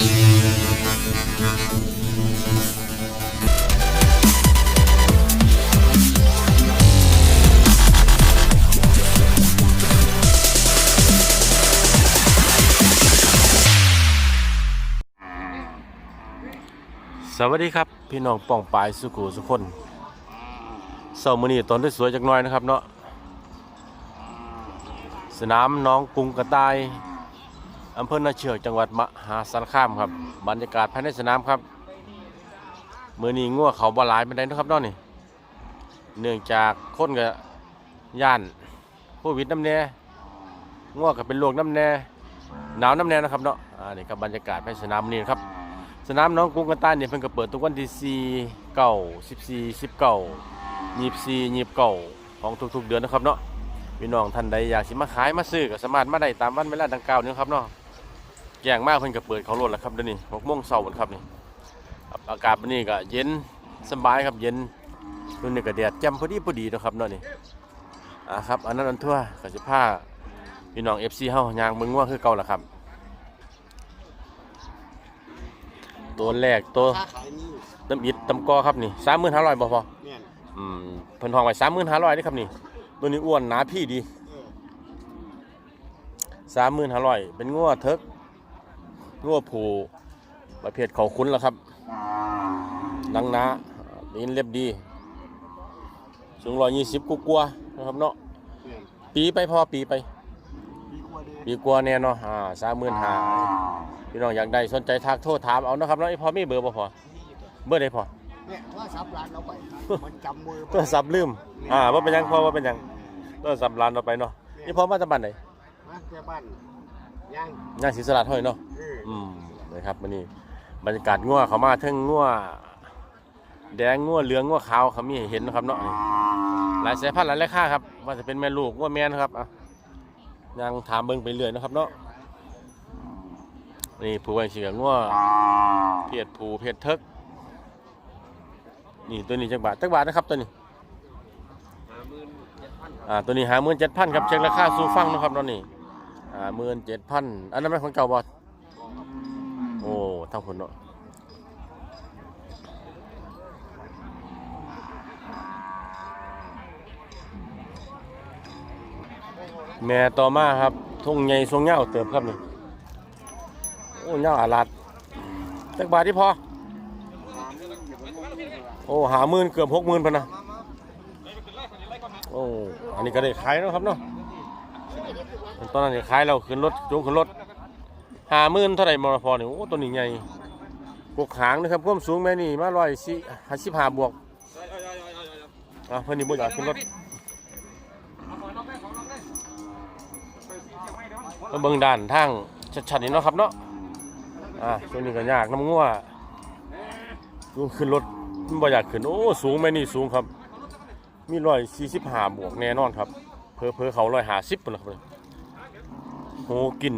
สวัสดีครับ พี่น้องป้องปลายสุกูสุคนเสาร์มื้อนี้ตอนสวยจักหน่อยนะครับเนาะสนามน้องกรุงกระต่าย อำเภอนาเชือกจังหวัดมหาสารคามครับบรรยากาศภายในสนามครับมือนี้งัวเขาบ่หลายปานใดนะครับเนาะนี่เนื่องจากคนกับย่านโควิดน้ำแน่งัวก็เป็นโรคน้ำแน่หนาวน้ำแน่นะครับเนาะอ่านี่ครับบรรยากาศภายในสนามนี้นครับ สนามน้องกรุงกันต้เนี่ยเพิ่นก็เปิดทุกวันที่4 9 14 19 24 29ของทุกๆเดือนนะครับเนาะพี่น้องท่านใดอยากสิมาขายมาซื้อก็สามารถมาได้ตามวันเวลาดังกล่าวนี้ครับเนาะ แจ้งมาเพิ่นก็เปิดเขาโลดแล้วครับเดี๋ยวนี้6โมงเช้าพุ่นครับนี่ครับอากาศวันนี้ก็เย็นสบายครับเย็นนู่นนี่ก็แดดแจ่มพอดีพอดีเนาะครับเนาะนี่อ่าครับอันนั้นอันทั่วก็สิพาพี่น้อง FC เฮายางเบิ่งว่าคือเก่าล่ะครับ ตัวแรกตัวค้าขายนี่ตำอิดตำกอครับนี่สามหมื่นห้าร้อยบ่พอเนี่ยอืมเพิ่นทองไว้สามหมื่นห้าร้อยนี่ครับนี่ตัวนี้อ้วนหนาพี่ดีเออสามหมื่นห้าร้อยเป็นงัวเทิก งัวผูประเภทเขาคุ้นแล้วครับดังหนาดินเรียบดี สูงร้อยยี่สิบกลัวาๆนะครับเนาะเนี่ยปีไปพอปีไปดีกว่าเด้ปีกว่าแน่เนาะอ่าสามหมื่นห้าพี่น้องอยากได้สนใจทักโทรถามเอานะครับเนาะไอ้พอมีเบอร์บ่พอเบอร์ใดพอเนี่ยว่าซับร้านเราไปมันจำมือโทรศัพท์ลืมอ่าว่าเป็นหยังพอว่าเป็นหยังโทรศัพท์ร้านเราไปเนาะนี่พอมาจากบ้านไหนมาแค่บ้าน ย่างย่านศรีสลัดห้อยเนาะเอออืมนะครับวันนี้บรรยากาศงัวเขามาเทั้งงัวแดงงัวเหลืองงัวขาวเขามีให้เห็นนะครับเนาะหลายสายพันธุ์หลายราคาครับว่าจะเป็นแม่ลูกงัวแม่นะครับอะยังถามเบิ่งไปเรื่อยนะครับเนาะนี่ผูไว้เฉียงงัวเพศผูเพศเทิกนี่ตัวนี้จักบาทจักบาทนะครับตัวนี้อ่าตัวนี้หาหมื่นเจ็ดพันครับเช็คราคาสู่ฟังนะครับตอนนี้าหมื่นเจ็ดพันอันนั้นเป็นของเก่าบอสโอ้ทั้งผลเนาะแม่ต่อมาครับทุ่งใหญ่ทรงเงาเติมครับนี่โอ้เงาอาลัดจักบาทที่พอ โอ้หาหมื่นเกือบหกหมื่นพันนะโอ้อันนี้ก็ได้ขายแล้วครับเนาะ ตอนนั้นขายเราขึ้นรถจูงขึ้นรถหาหมื่นเท่าไหร่มรพอนี่โอ้ตัวนี้ใหญ่กกหางนะครับความสูงแม่นี่มาร้อยสี่ห้าสิบห้าบวกอะเพื่อนนี่บ่อยากขึ้นรถเบิ่งด้านทางชัดๆนี่เนาะครับเนาะอะตัวนี้ก็ยากน้ำงัวจูงขึ้นรถมันบ่อยากขึ้นโอ้สูงแม่นี่สูงครับ มีร้อยสี่สิบห้าบวกแน่นอนครับเพอเพอเขาร้อยห้าสิบปุ่นนะครับ หูกิน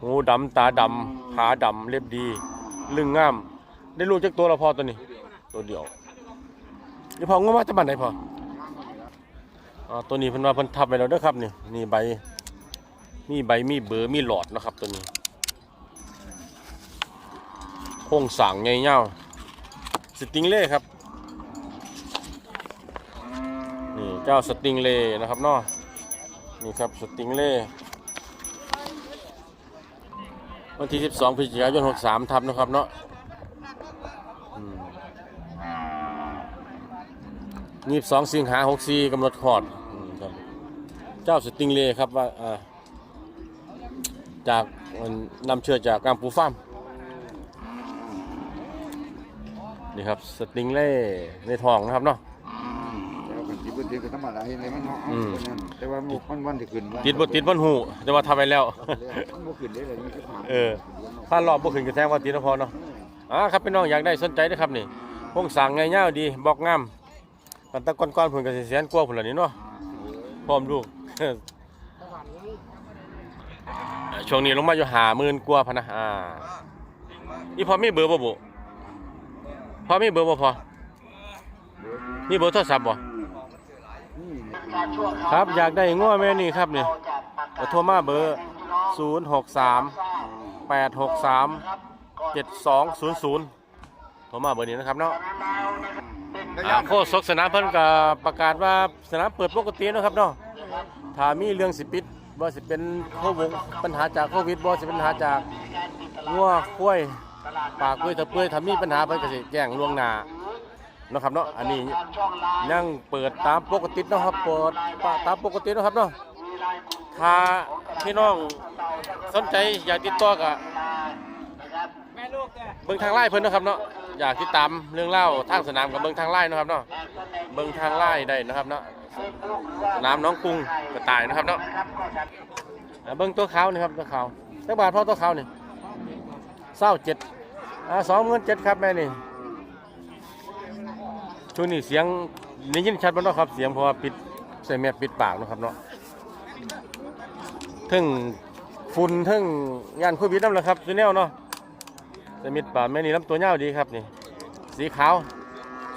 หูดำตาดำขาดำเล็บดี ลึงงาม ได้ลูกจากตัวละพอตัวนี้ ตัวเดียวนี่พองมาจะบันไหนพออตัวนี้เพิ่นว่าเพิ่นทับไปแล้วเด้อครับนี่นี่ใบ มีใบมีเบอร์มีหลอดนะครับตัวนี้โครงสางใหญ่เงาสติงเล่ครับนี่เจ้าสติงเล่นะครับเนาะนี่ครับสติงเล่ วันที่ 12พฤศจิกายน 63ทับนะครับเนาะยี่สองสิงหา64กำหนดคลอดอืมครับเจ้าสติงเล่ครับว่าอ่าจากมันนำเชื้อจากกามปูฟาร์มนี่ครับสติงเล่ในท้องนะครับเนาะ แล้วกันที่เพิ่นเฮ็ดก็ธรรมดาเฮ็ดให้มันเนาะอืม แต่ว่ามันวันที่ขึ้นว่าติดบ่ติดบนหูแต่ว่าทำไปแล้ว มันบ่ขึ้นได้เลยนี่คือผ่านเออ ถ้ารอบบ่ขึ้นก็แท้ว่าติดแล้วพอเนาะอ่าครับพี่น้องอยากได้สนใจเด้อครับนี่พงสั่งง่ายๆดีบอกงามกันแตะก่อนๆเพิ่นก็สิแสนกว่าพุ่นล่ะนี่เนาะพร้อมลูกช่วงนี้ลงมาอยู่50,000กว่าพะนะอ่าอีพอมีเบอร์บ่บุพอมีเบอร์บ่พอมีเบอร์โทรศัพท์บ่นี่ ครับอยากได้ง้อแม่นี่ครับนี่ก็โทรมาเบอร์ 063 863เจ็ดสองศูนย์ศูนย์โทรมาเบอร์นี้นะครับเนาะระอ่ายะโคศกสนามเพิ่นก็ประกาศว่าสนามเปิดปกติเนาะครับเนาะถ้ามีเรื่องสิปิดบ่สิเป็นโควิดปัญหาจากโควิดบ่สิเป็นปัญหาจากงัวควายปากเปื่อยตะเปื่อยถ้ามีปัญหาเพิ่นก็สิแจ้งล่วงหน้าเนาะครับเนาะอันนี้ยังเปิดตามปกติเนาะครับเปิดตามปกติเนาะครับเนาะถ้าพี่น้องสนใจอยากติดต่อก็เบิ่งทางไลน์เพิ่นเนาะครับเนาะอยากติดตามเรื่องเล่าวทางสนามกับเบิ่งทางไลน์เนาะครับเนาะเบิ่งทางไลน์ได้นะครับเนาะสนามน้องกรุงกระต่ายนะครับเนาะอ่าเบิ่งตัวขาวนี่ครับตัวขาวสักบาทพอตัวขาวนี่เศร้าเจ็ดอ่าสองหมื่นเจ็ดครับแม่นี่ ช่วงนี้เสียงได้ยินชัดบ่เนาะครับ เสียงเพราะว่าปิดใส่แมสปิดปากเนาะครับเนาะถึงฝุ่นถึงงานโควิดนั่นแหละครับซีแนวเนาะใส่มิดปากแม่นี่ลำตัวยาวดีครับนี่ สีขาว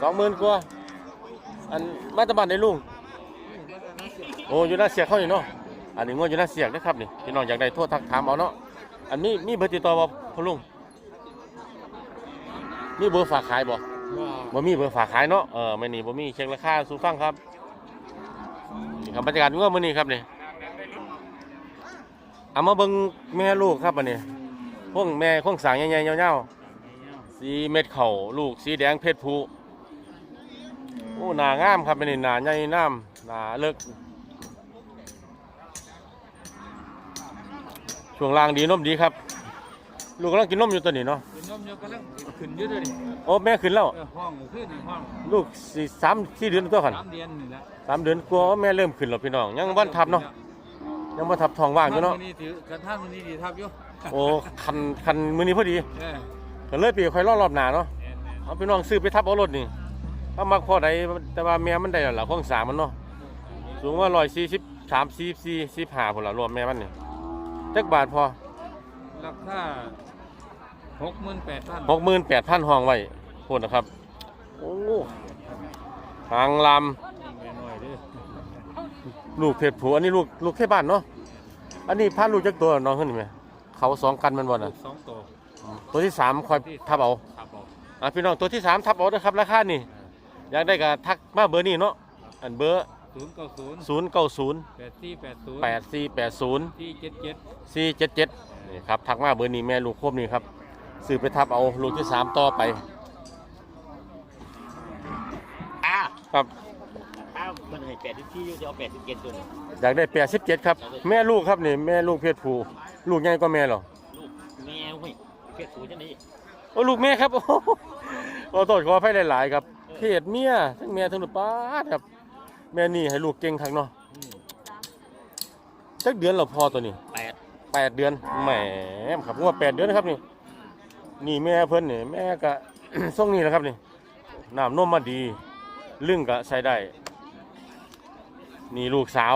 สองหมื่นกว่าอันมาตะบันได้ลุงโอ้อยู่หน้าเสียกเข้านี่เนาะอันนี้งวดอยู่หน้าเสียกนะครับนี่พี่น้องอยากได้โทษทักถามเอาเนาะอันนี้มีเบอร์ติดต่อบ่พ่อลุงมีเบอร์ฝากขายบ่ บ่มีเบอร์ฝากขายเนาะเออไม่นี่บ่มีเช็คราคาสู่ฟังครับนี่ครับบรรยากาศง่วงมื้อนี้ครับนี่เอามาเบิ่งแม่ลูกครับอันนี้พวกแม่พวกสางใหญ่ๆยาวๆสีเม็ดเข่าลูกสีแดงเพชรภูโอ้หนางามครับอันนี้หนาใหญ่น้ำหนาเลิกช่วงล่างดีนมดีครับ ลูกกำลังกินนมอยู่ตัวนี้เนาะ นนมอยู่กำลังขึ้นอยู่ด้วยนี่โอ้แม่ขึ้นแล้ว เออห้องขึ้นนี่ห้องลูกสี่สามสี่เดือนตัวขันสามเดือนนี่แหละสามเดือนกลัวว่าแม่เริ่มขึ้นแล้วพี่น้อง ยังวันทับเนาะยังวันทับทองว่างอยู่เนาะท่นี่ถือกันท่านวันนี้ดีทับอยู่โอ้คันคันมือนี้พอดีเออก็เลยปีค่อยรอรอบหน้าเนาะแม่นแม่นเอาพี่น้องซื้อไปทับเอารถนี่ถ้ามักพอใดแต่ว่าแม่มันได้แล้วล่ะข้องสามมันเนาะสูงว่าร้อยสี่สิบสามสี่สี่สิบห้าผลละรวมแม่มันนี่จักบาทพอราคา หกหมื่นแปดพันหกหมื่นแปดพันห้องไว้โคตรนะครับ โอ้หางลหน่อยเด้อำลูกเพชรผัวอันนี้ลูกลูกแค่บ้านเนาะ อันนี้พันลูกจักตัวน้องขึ้นไหม เขาสองกันแมันบ่ลูน่ะกสองตัว ตัวที่สามคอยทับเอาทับออกอะพี่น้องตัวที่สามทับเอาเด้อครับราคานี่ อยากได้ก็ทักมาเบอร์นี้เนาะ อันเบอร์ศูนย์เก้าศูนย์ศูนย์เก้าศูนย์แปดสี่แปดศูนย์แปดสี่แปดศูนย์ที่เจ็ดเจ็ดสี่เจ็ดเจ็ดนี่ครับทักมาเบอร์นี้แม่ลูกครบนี่ครับ ซื้อไปทับเอาลูกที่สามต่อไปอ้าครับ อ้าวมันให้แปดสิบที่จะเอาแปดสิบเจ็ดตัวนี่อยากได้แปดสิบเจ็ดครับ แม่ลูกครับนี่แม่ลูกเพศผู้ลูกใหญ่กว่าแม่เหรอลูกแมวเฮ้ยเพชรสูจะนี่โอ้ลูกแม่ครับโอ้โหขอโทษขออภัยหลาย ๆ ครับเพศเมียทั้งแม่ทั้งลูกป้าดครับ แม่นี่ให้ลูกเก่งทักเนาะสักเดือนเราพอตัวนี้แปดแปดเดือนแหมครับว่าแปดเดือนนะครับนี่ นี่แม่เพิ่นนี่แม่ก็ ส่งนี่แหละครับนี่น้ำนมมาดี ลึ่งก็ใช้ได้ นี่ลูกสาว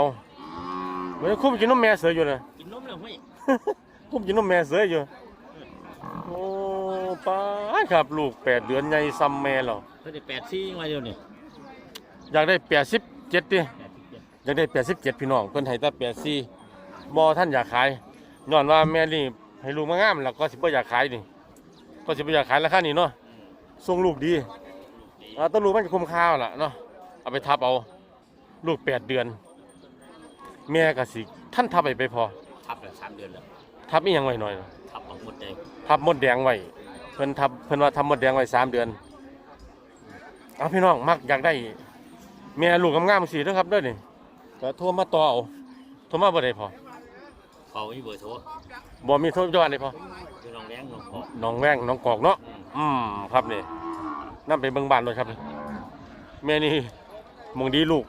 เหมือนคุ้มกินนมแม่เสืออยู่นะ กินนมแล้วเฮ้ย คุ้มกินนมแม่เสืออยู่ โอ้ป้าดครับ ลูกแปดเดือนใหญ่ซ้ำแม่หรอเพิ่นได้แปดที่มาเดียวนี่อยากได้แปดสิบเจ็ดดิแปดสิบเจ็ดอยากได้แปดสิบเจ็ดพี่น้องเพิ่นให้แต่แปดสี่บอท่านอยากขายย้อนว่าแม่นี่ให้ลูกมางามแล้วก็สิบ่อยากขายนี่ ก็สิบ่อยากขายราคานี้เนาะส่งลูกดีอ่าแต้ลูกมันก็คุ้มค่าล่ะเนาะเอาไปทับเอา ลูกแปดเดือน แม่ก็สิท่านทับไปไปพอ ทับแล้วสามเดือนแล้วทับอีหยังไว้หน่อยเนาะทับออกหมดเลยทับมดแดงไว้เพิ่นทับเพิ่นว่าทำมดแดงไว้สามเดือนเอาพี่น้องมักอยากได้ แม่ลูกงามๆสิเด้อครับเด้อนี่ก็โทรมาต่อเอาโทรมาบ่ได้พอเขามีเบอร์โทรบ่มีโทรย้อนเลยพอ คือน้องแรงน้องขอน้องแว้งน้องกอกเนาะอืมอืมครับนี่นั่นไปเบิ่งบ้านเลยครับแม่นี่มงดีลูก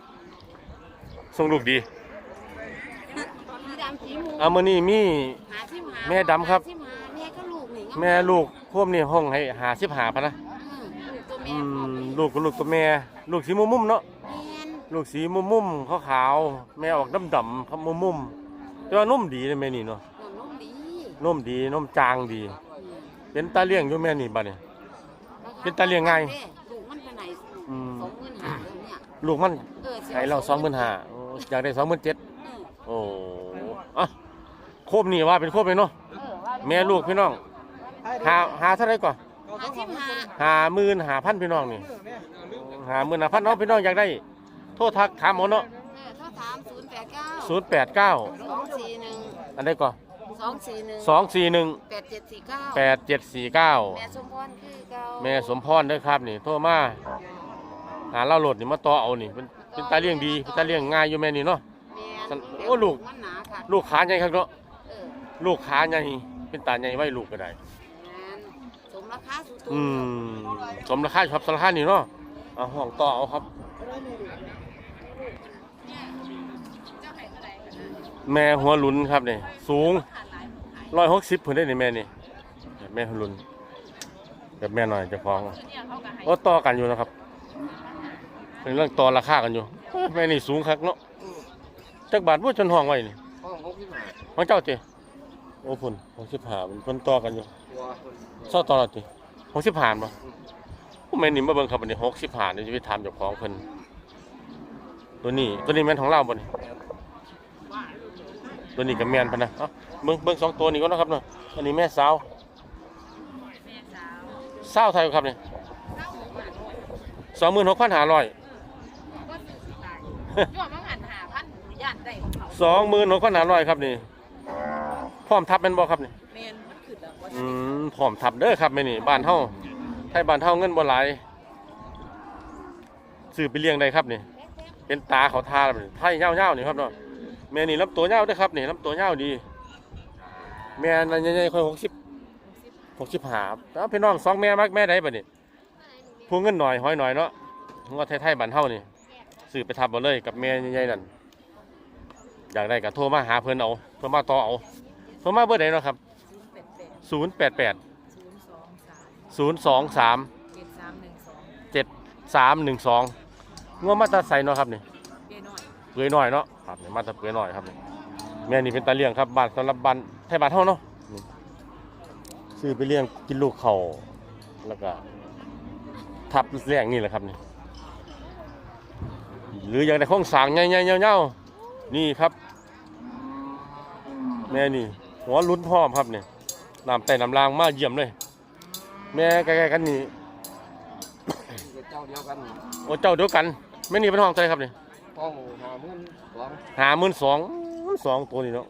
ส่งลูกดีสีดำสีหมูเอามื้อนี้มีหาชิมหาแม่ดำครับหาชิมหาแม่ก็ลูกนี่แม่ลูกพวกนี้ห้องให้หาสิบหาพะนะอืมลูกตัวแม่พร้อมเลยอืมลูกกับลูกตัวแม่ ลูกสีมุมมุมๆเนาะแม่นลูกสีมุมมุมๆขาวๆแม่ออกดำดำๆครับมุมมุมๆแต่ว่านุ่มดีเลยแม่นี่เนาะ นมนมดีนุ่มดีนุ่มจางดีอืมเป็นตาเลี้ยงอยู่แม่นี่บัดนี้ เป็นตาเลี้ยงง่ายลูกมันไปไหนอืมสองหมื่นห้าแล้วเนี่ยลูกมันเออให้เราสองหมื่นห้าอยากได้สองหมื่นเจ็ดอืมโอ้อะโคบนี่ว่าเป็นโคบเลยเนาะเออว่าแม่ลูกพี่น้องว่าเป็นหาหาเท่าไหรก่อนห้าสิบห้าหาหมื่นหาพันพี่น้องนี่หาหมื่นหาพันเนาะพี่น้องอยากได้ โทษทักถามหมดเนาะเออถ้าถามศูนย์แปดเก้าศูนย์แปดเก้าสองสี่หนึ่งอันใดก่อนส องสี่หนึ่งสองสี่หนึ่งแปดเจ็ดสี่เก้าแปดเจ็ดสี่เก้าแม่สมพรคือเก้าแม่สมพรเด้อครับนี่โทรมาหาเล่าโหลดนี่มาต่อเอานี่เป็นเป็นตาเลี้ยงดีเป็นตาเลี้ยงง่ายอยู่แม่นี่เนาะ แม่สันโอ้ลูก มันหนาค่ะลูกขาใหญ่ครับเนาะเออลูกขาใหญ่เป็นตาใหญ่ไว้ลูกก็ได้ แม่นสมราคาสุดตัวอืมสมราคาครับสมราคานี่เนาะเอาห้องต่อเอาครับ แม่หัวหลุนครับนี่สูง ร้อยหกสิบเพิ่นได้นี่แม่นี่แม่หัวหลุนกับแม่หน่อยเจะฟ้าของโอ้ต่อกันอยู่นะครับเป็นเรื่องต่อราคากันอยู่แม่นี่สูงคักเนาะจักบาทว่าจนห้องไว้นี่ห้องหกสิบห้าของเจ้าเจโอ้พุ่นหกสิบห้ามันเพิ่นต่อกันอยู่ตัวเศร้าต่อและติหกสิบห้าบ่ผู้แม่นี่มาเบิ่งครับอันนี้หกสิบห้านี่จะไปถามเจ้าของเพิ่นตัวนี้ตัวนี้แม่นของเราบ่นี่ตัวนี้ก็แม่นพะนะเอ้า เบิ่งเบิ่งสองตัวนี้ก่อนนะครับเนาะอันนี้แม่สาวสาวไทยครับนี่สองหมื่นหกพันห้าร้อยยอดมังหันหาพันย่านได้ของเขาสองหมื่นหกพันห้าร้อยครับนี่พร้อมทับแม่นบ่ครับนี่แม่นมันขึ้นแล้วว่าอืมพร้อมทับเด้อครับแม่นี่บ้านเฮาไทยบ้านเฮาเงินบ่หลายซื้อไปเลี้ยงได้ครับนี่เป็นตาเขาทาแบบนี้ไทยยาวๆนี่ครับเนาะแม่นี่ลำตัวยาวเด้อครับนี่ลำตัวยาวดี แม่นั่นใหญ่ๆค่อยหกสิบหกสิบห้าแล้วพี่น้องสองแม่มักแม่ใดบัดนี้ผู้เงินหน่อยห้อยหน่อยเนาะงอไทยๆบ้านเฮานี่ซื้อไปทับบ่เลยกับแม่ใหญ่ๆนั่นอยากได้ก็โทรมาหาเพิ่นเอาโทรมาต่อเอาโทรมาเบอร์ใดเนาะครับศูนย์แปดแปด088ศูนย์สองสาม023เจ็ดสามหนึ่งสอง7312งัวมาตาใส่เนาะครับนี่เจ๊น้อยเปื่อยหน่อยเนาะครับนี่มาตาเปื่อยหน่อยครับนี่แม่นี่เป็นตาเลี้ยงครับบ้านสำหรับบ้านไท ยบ้านเฮาเนาะนี่ซื้อไปเลี้ยงกินลูกเขาแล้วก็ ทับเลี้ยงนี่แหละครับนี่หรืออยากได้โครงสร้างใหญ่ๆยาวๆนี่ครับแม่นี่หัวลุ้นพร้อมครับนี่น้ำแต่น้ำลางมาเยี่ยมเลย แม่ใกล้ๆกันนี่เจ้าเดียวกันโอ้เจ้าเดียวกันแม่นี่เป็นห้องเท่าไหรครับนี่ห้องห้าหมื่นสองหาหมื่นสองสองตัวนี่เนาะ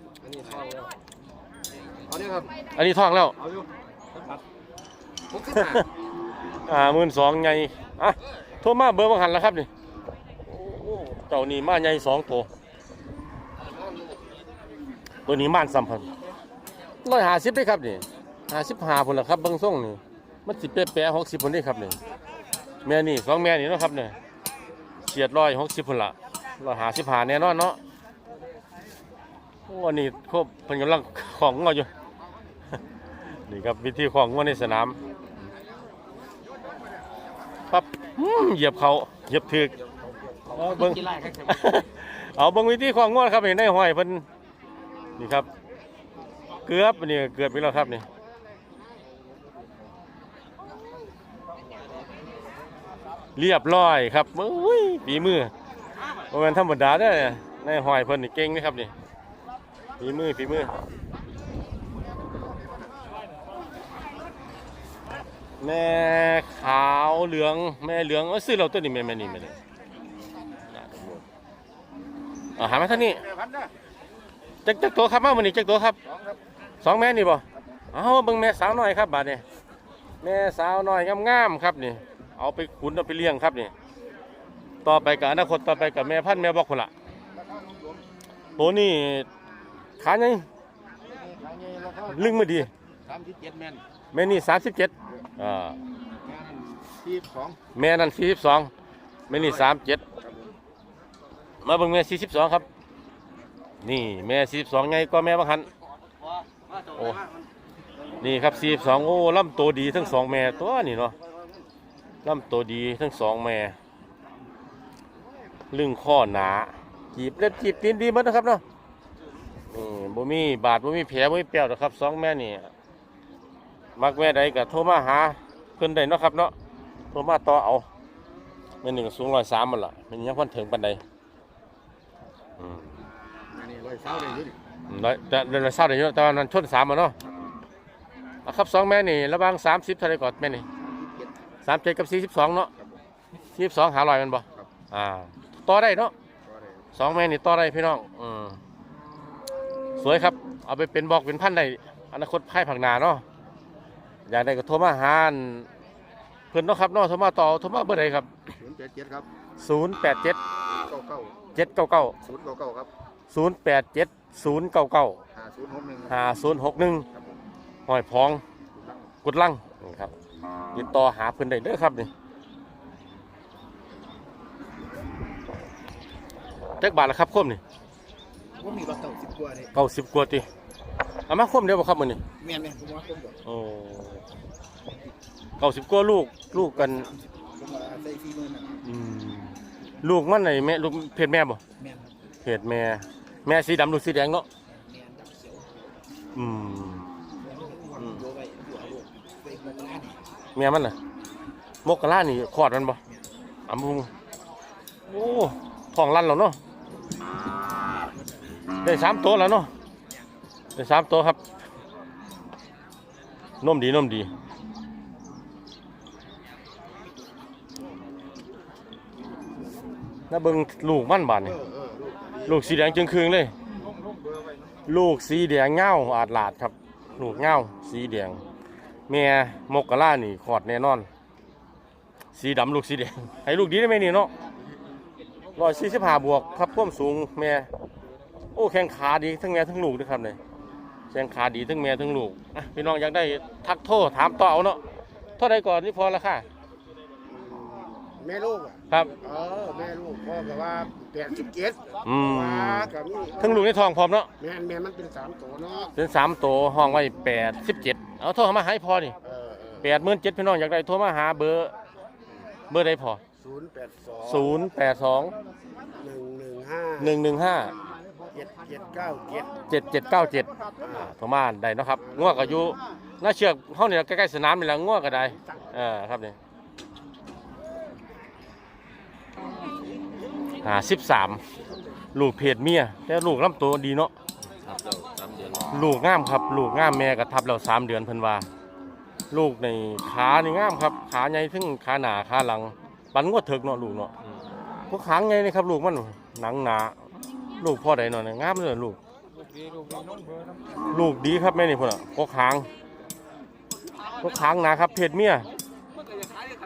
เอาเนี่ยครับอันนี้ท้องแล้วเอาอยู่หกสิบห้าหาหมื่นสองไงอะโทรมาเบอร์บังหันแล้วครับนี่โอ้เจ้านี่มาใหญ่สองตัวตัวนี้ม่านสัมพันธ์ร้อยหาสิบได้ครับนี่หาสิบหาผลละครับเบิ้งส่งนี่มันสิเป๊ะๆหกสิบผลได้ครับนี่แม่นี่สองแม่นี่เนาะครับเนี่ยเฉียดร้อยหกสิบผลละร้อยหาสิบหาแน่นอนเนาะโอ้อันนี้ครบเพิ่นกำลังของงออยู่ นี่ครับวิธีของงอในสนามปั๊บอืมเหยียบเขาเหยียบถึกเอาเบิ้งกี่ไร่ครับเอาเบิ้งวิธีของงอครับเห็นในห้อยเพิ่นนี่ครับ เกือบนี่เกือบไปแล้วครับนี่เรียบร้อยครับอุ้ยฝีมือบ่แม่นธรรมดาเด้อในห้อยเพิ่นนี่เก่งนะครับนี่ฝีมือฝีมือ แม่ขาวเหลืองแม่เหลืองเอ้ยซื้อเราตัวนี้แม่แม่นี่แม่นี่น่าจะหมดเอาหามาทางนี้แม่พันนะจักจักตัวครับมาวันนี้จักตัวครับสองครับสองแม่นี่บ่เอาเบิ่งแม่สาวน้อยครับบาดนี้แม่สาวน้อยงามๆครับนี่ เอาไปขุนเอาไปเลี้ยงครับนี่ ต่อไปกับอนาคตต่อไปกับแม่พันธุ์แม่บอกคนละตัวนี้ขาใหญ่ขายเงี้ยราคาลึงไม่ดีสามสิบเจ็ดแมน แม่นี่สามสิบเจ็ดอ่าแม่นสี่สิบสองแม่นั่นสี่สิบสองแม่นี่สามเจ็ดครับผมมาเบิ่งแม่สี่สิบสองครับ นี่แม่สี่สิบสองไงก็แม่บางหันโอ้นี่ครับสี่สิบสองโอ้ลำตัวดีทั้งสองแม่ตัวนี่เนาะลำตัวดีทั้งสองแม่ลึงข้อหนาจีบเล็บจีบตีนดีหมดนะครับเนาะนี่บ่มีบาดบ่มีแผลบ่มีเปรี้ยวนะครับสองแม่นี่ มักแม่ใดก็โทรมาหาเพิ่นได้เนาะครับเนาะโทรมาต่อเอาแม่หนึ่งสูงร้อยสามมันล่ะแมันยังพันถึงปันใดอืมอันนี้ร้อยเศร้าได้อยุ่ดิร้อยแต่เดือนละเศร้าเดี๋ยวแต่ว่านั้นชนสามมาเนาะครับสองแม่นี่ระหว่างสามสิบเท่าไรก่อนแม่นี่สามเจ็ดสามเจ็ดกับสี่สิบสองเนาะครับผม สี่สิบสองหาลอยมันบ่ครับ อ่าต่อได้เนาะ ก็ได้สองแม่นี่ต่อได้พี่น้องอืมสวยครับ เอาไปเป็นบอกเป็นพันธุ์ได้อนาคตไพ่ผักหนาเนาะ อยากได้ก็โทรมาหาอันเพื่อนเนาะครับเนาะโทรมาต่อโทรมาเบอร์ใดครับ ศูนย์แปดเจ็ดครับศูนย์แปดเจ็ดเก้าเก้าเจ็ดเก้าเก้าศูนย์เก้าเก้าครับศูนย์แปดเจ็ดศูนย์เก้าเก้าห้าศูนย์หกหนึ่งห้าศูนย์หกหนึ่งครับผมหอยพอง ตั้งกุดลังนี่ครับติดต่อหาเพื่อนได้เด้อครับนี่เจ็กบาทละครับคมนี่ว่ามีบัตรเก่าสิบกว่าเลยเก้าสิบกว่าตี เอามาคมเดียวบ่ครับมันนี่แม่นไหมผมว่าผมบอกโอ้เก้าสิบกว่าลูกลูกกันผมว่าใส่สี่หมื่นนะอืมลูกมันไหนแม่ลูกเพศแม่บ่แม่นครับเพศแม่ แม่สีดำลูกสีแดงเนาะแม่นดับเขียวอืม แม่นมันโยไว้อยู่เอาลูกใส่เงินล้านนี่แม่มันน่ะมกกะลานี่คลอดมันบ่อำมุงโอ้ท้องลั่นแล้วเนาะได้สามตัวแล้วเนาะ ได้สามตัวครับนมดีนมดีน่าเบิ่งลูกมันบาดเนี่ลูกสีแดงจึงคืงเลย ลูกสีแดงเงาอาดลาดครับ ลูกเงาสีแดงแม่มกกะล่านี่ขอดแน่นอน สีดำลูกสีแดงให้ลูกดีได้ไหมนี่เนาะร้อยสี่สิบห้าบวกครับควมสูงแม่โอ้แข้งขาดีทั้งแม่ทั้งลูกด้วยครับเลย แข้งขาดีทั้งแม่ทั้งลูกอะพี่น้องอยากได้ทักโทรถามต่อเอาเนาะเท่าใดก่อนนี่พอละค่ะ แม่ลูกอะครับ เออแม่ลูกพ่อก็ว่าแปดสิบเจ็ดอืม ว่ากับนี่ทั้งลูกในท้องพร้อมเนาะแม่นแม่นมันเป็นสามตัวเนาะเป็นสามตัวห้องไว้แปดสิบเจ็ดเอาโทรมาให้พอนี่เออเออแปดหมื่นเจ็ดพี่น้องอยากได้โทรมาหาเบอร์ เบอร์ใดพอศูนย์แปดสองศูนย์แปดสองหนึ่งหนึ่งห้าหนึ่งหนึ่งห้า เจ็ดเจ็ดเก้าเจ็ดเจ็ดเจ็ดเก้าเจ็ดทรมาได้เนาะครับง่วก็อยู่น่าเชือกเข้าเนี่ใกล้ๆสนามนี่แหละง่วก็ได้เออครับนี่หาสิบสามลูกเพศเมียแต่ลูกลำตัวดีเนาะลูกงามครับ ลูกงามแม่กระทับเราสามเดือนเพิ่นว่าลูกในขาในี่งามครับ ขาใหญ่ถึงขาหนาขาหลังปันงวดเถิกเนาะลูกเนาะพวกขางไงนี่ครับลูกมันหนังหนา ลูกพ่อใดเนาะเนี่ยงามเลยลูกลูกดีลูกดีน้องเบอร์น้ลูกดีครับแม่นี่พ่นอะพวกขางพวกขางนาครับเพศเมีย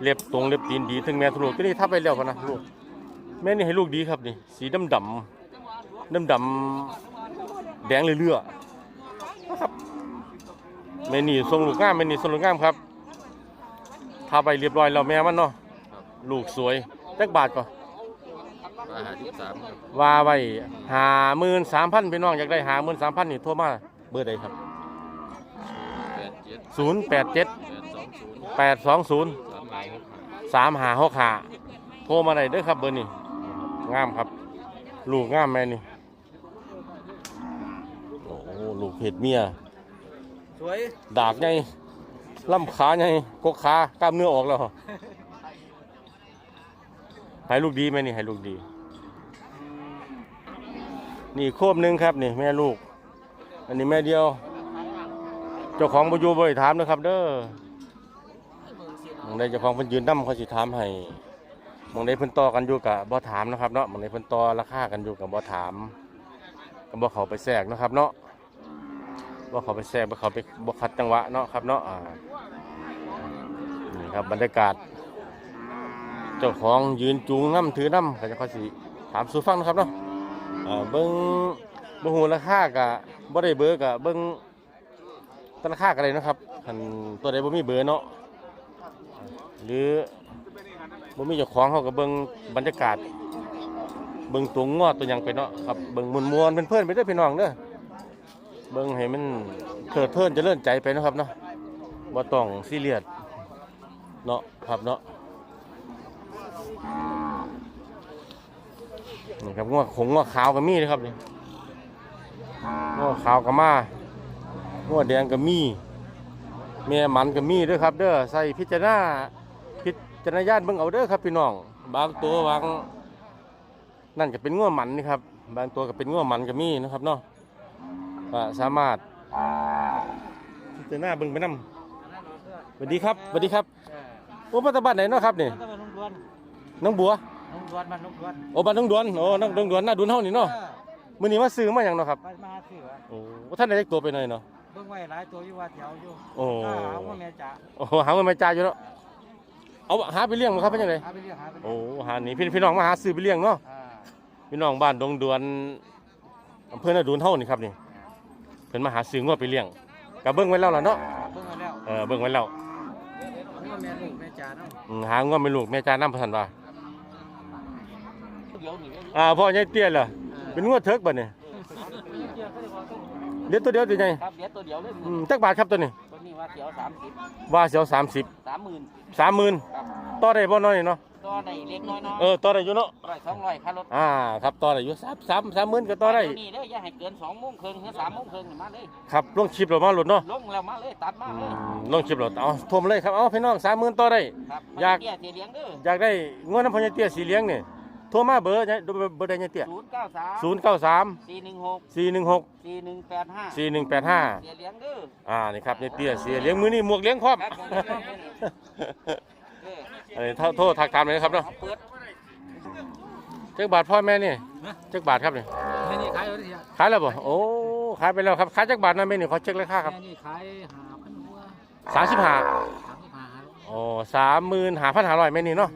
เล็บตรงเล็บตีนดีถึงแม่ทุลูกก็นี่ทับไปแล้วพะนะลูกแม่นี่ให้ลูกดีครับนี่ สีดำดำดำดำแดงเรื่อยๆนะครับแม่นี่ทรงลูกงามแม่นี่ทรงลูกงามครับทาไปเรียบร้อยแล้วแม่มันเนาะลูกสวยจักบาทก่อน อาหารที่สามครับว่าไว้หาหมื่นสามพันพี่น้องอยากได้หาหมื่นสามพันนี่โทรมาเบอร์ใดครับแปดเจ็ดศูนย์แปดเจ็ดแปดสองศูนย์แปดสองศูนย์สามหายหกหาสามหาหกหาโทรมาได้เด้อครับเบอร์นี้งามครับ ลูกงามแม่นี่โอ้โหลูกเห็ดเมียสวยดากไงลำขาไงกกขากล้ามเนื้อออกแล้วให้ลูกดีไหมนี่ให้ลูกดี นี่โคบหนึ่งครับนี่แม่ลูก อันนี้แม่เดียว เจ้าของบอยู่บริถามนะครับ เด้อมองใดเจ้าของเพิ่นยืนนำเขาสิถามให้มองใดเพิ่นต่อกันอยู่กับบ่ถามนะครับเนาะมองใดเพิ่นต่อราคากันอยู่กับบ่ถามก็บ่เขาไปแทรกนะครับ เนาะบ่เขาไปแทรกบ่เขาไปบ่ขัดจังหวะเนาะครับเนาะนี่ครับบรรยากาศ เจ้าของยืนจูงน้ำถือน้ำก็จะเขาสิถามสู่ฟังนะครับเนาะ อ่าเบิ่งบ่ฮู้ราคาก็บ่ได้เบอร์ก็เบิ่งต้นค่ากันเลยนะครับคันตัวใดบ่มีเบอร์เนาะหรือบ่มีเจ้าของเขาก็เบิ่งบรรยากาศ เบิ่งตัวงอตัวหยังไปเนาะครับเบิ่งมวนๆเป็นเพื่อนไปเด้อพี่น้องเด้อเบิ่งให้มันเถิดเทินเจะเลื่อนใจไปเนาะครับเนาะบ่ต้องซีเรียสเนาะครับเนาะ ครับงวขงงวขาวก็มีนะครับเนี่งวขาวก็มาหัวแดงก็มีแม่มันก็มีด้วยครับ เด้อใส่พิจารณาพิจารณญาณเบิ่งเอาเด้อครับพี่น้อง บางตัวบางนั่นก็เป็นงัวมันนี่ครับ บางตัวก็เป็นงัวมันก็มีนะครับเนาะสามารถพเจนาเบิ่งไปนำสวัสดีครับสวัสดีครับโอ้มาจากบ้านไหนเนาะครับนี่ก็เป็นนุ่งดว นน้องบัวนุ่งดวนมันนุ่งดวนโอ้บ้านน้องดวนโอ้น้องน้องดวนหน้าดุนเฮานี่เนาะมื้อนี้มาซื้อมาหยังเนาะครับไปมาซื้อโอ้ท่านได้เล็กตัวไปหน่อยเนาะเบิ่งไว้หลายตัวอยู่ว่าแถวอยู่โอ้ถ้าหาว่าแม่จ๋าโอ้หาเงินมาจ่ายอยู่เนาะเอาหาไปเลี้ยงบ่ครับเป็นจังไดหาไปเรียกหาไปเรียกโอ้หานี่พี่พี่น้องมาหาซื้อไปเลี้ยงเนาะอ่าพี่น้องบ้านดงดวนอำเภอนาดูนเฮานี่ครับนี่เพิ่นมาหาซื้องัวไปเลี้ยงก็เบิ่งไว้แล้วล่ะเนาะเบิ่งไว้แล้วเออเบิ่งไว้แล้วนี่ว่าแม่ลูกแม่จ๋าเนาะอืมหางัวไม่ลูกแม่จ้าน้ำพันว่าเดี๋ยวนี่ อ่าพ่อใหญ่เตี้ยเหรอเป็นงัวเถิกบ่เนี่ยเดี๋ยวตัวเดียวตัวใหญ่ครับเดี๋ยวตัวเดียวเลยอืมจักบาทครับตัวนี้ตัวนี้ว่าเสียวสามสิบว่าเสียว30สามหมื่น30,000ต่อได้บ่น้อยเนาะตัวไหนเล็กน้อยเนาะเออต่อได้อยู่เนาะร้อยสองร้อยค่ารถอ่าครับต่อได้อยู่3 3 30,000ก็ต่อได้ตัวนี้เด้ออย่าให้เกินสองโมงครึ่งหรือสามโมงครึ่งนี่มาเลยครับลงคลิปแล้วมาหลุดเนาะลงแล้วมาเลยตัดมาอืเลยมลงคลิปแล้วเอาโทรมาเลยครับเอาพี่น้อง30,000ต่อได้ครับอยากเตี้ยเสียเลี้ยงเด้ออยากได้งวดน้ำพญาเตี้ยสีเลี้ยงนี่ โทรมาเบอร์เนี่ยเบอร์ใดเนี่ยเตี้ยศูนย์เก้าสามศูนย์เก้าสามสี่หนึ่งหกสี่หนึ่งหกสี่หนึ่งแปดห้าสี่หนึ่งแปดห้าเสียเลี้ยงเด้ออ่านี่ครับเนี่ยเตี้ยเสียเลี้ยงมือนี่หมวกเลี้ยงครอบครับผมเลี้ยงเด้อเด้ออันนี้โทษทักทามเลยนะครับเนาะเอาเปิดจักบาทพ่อแม่นี่จักบาทครับนี่แม่นี่ขายอะไรอะขายแล้วบ่โอ้ขายไปแล้วครับขายจักบาทนะแม่นี่ขอเช็คราคาครับแม่นี่ขายหาพันหัวสามสิบห้าสามสิบห้าโอ้สามหมื่นห้าพันห้าร้อยแม่นี่เนาะ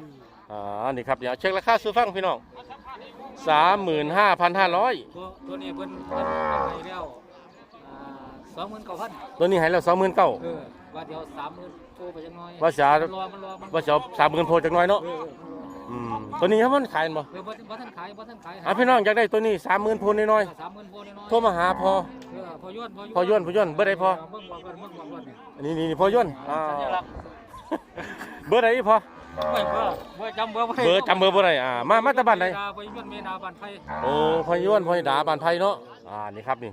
อ่านี่ครับ เดี๋ยวเช็คราคาซื้อฟังพี่น้องสามหมื่นห้าพันห้าร้อยตัวตัวนี้เพิ่นเพิ่นให้แล้วสองหมื่นเก้าพันตัวนี้ให้แล้วสองหมื่นเก้าเออว่าเดี๋ยวสามหมื่นโทรไปจังน้อยว่าจะมันรอมันรอมันว่าจะสามหมื่นโพจักหน่อยเนาะเอออืมตัวนี้ครับมันขายบ่เออบ่บ่ท่านขายบ่ท่านขายอะพี่น้องอยากได้ตัวนี้สามหมื่นพูนน้อยสามหมื่นโพน้อยๆโทรมาหาพอเออพอย่นพอย่นพอย่นเบอร์ใดพอเบิ่งบอกก่อนเบิ่งบอกก่อนนี่อันนี้นี่นี่พอย่นอ่าสัญลักษณ์เบอร์ใดพอ ไม่เบอร์เบอร์จำเบอร์บ่ได้เบอร์จำเบอร์เบอร์ใดอ่ามามาจากบ้านไหนพอย่นเมนาบ้านไผ่โอ้พอย่นพอยดาบ้านไผ่เนาะ อ่า นี่ครับนี่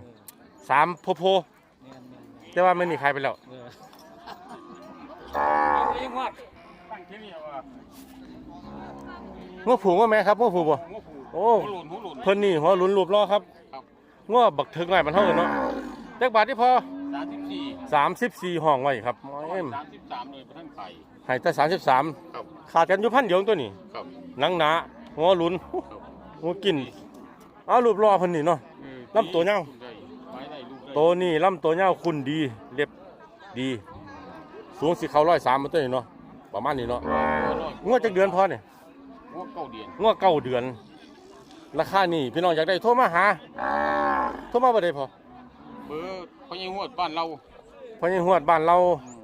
สามโพโพแม่นแม่นแต่ว่าไม่มีใครไปแล้ว เออเอาไปยังวัดง้อผูง้อแม่ครับง้อผูบ่โอ้เพิ่นนี่หัวหลุนรูปล้อครับง้อบักถึงไงมันเท่ากันเนาะจักบาทที่พอสามสิบสี่สามสิบสี่ห้องไว้ครับเอ็มสามสิบสามเลยพระท่านไข่ ให้แต่สามสิบสามครับขาดกันอยู่พันเดียวตัวนี้ครับหนังหนาหัวหลุนหัวกินเอารูปล้อเพิ่นนี่เนาะ ลำตัวยาวได้ไม้ได้ลูกได้ตัวนี้ลำตัวยาวคุณดีเล็บดี สูงสิเขาร้อยสามมาตัวนี้เนาะประมาณนี้เนาะงวดจักเดือนพอเนี่ยหัวเก้าเดียนงวดเก้าเดือน ราคานี่พี่น้องอยากได้โทรมาหาโทรมาบ่ได้พอเบอร์พญงวดบ้านเราเพราะยังหวดบ้านเรา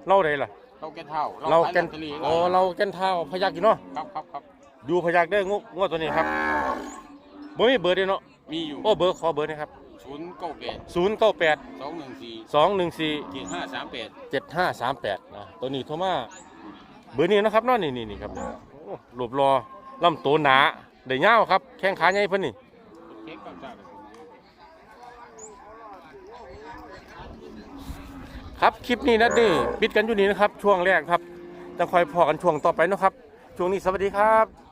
เล่าได้ล่ะ เราแก่เท่าเราขยแก่นลอตตอรี่โอ้เราแก่นเท้าพยักอยู่เนาะครับครับครับดูพยักเด้องวงวดตัวนี้ครับบ่มีเบอร์เด้เนาะมีอยู่โอ้เบอร์ขอเบอร์หนะครับศูนย์เก้าแปด098สองหนึ่งสี่214เจ็ดห้าสามแปดเจ็ดห้าสามแปดนะตัวนี้โทรมาเบอร์นี้นะครับเนาะนี่นี่นี่ครับโอ้หลบรอลำตัวหนาได้ยาวครับแข้งขาใหญ่เพิ่นนี่ ครับคลิปนี้นะนี่ปิดกันอยู่นี่นะครับ ช่วงแรกครับจะคอยพอกันช่วงต่อไปนะครับ ช่วงนี้สวัสดีครับ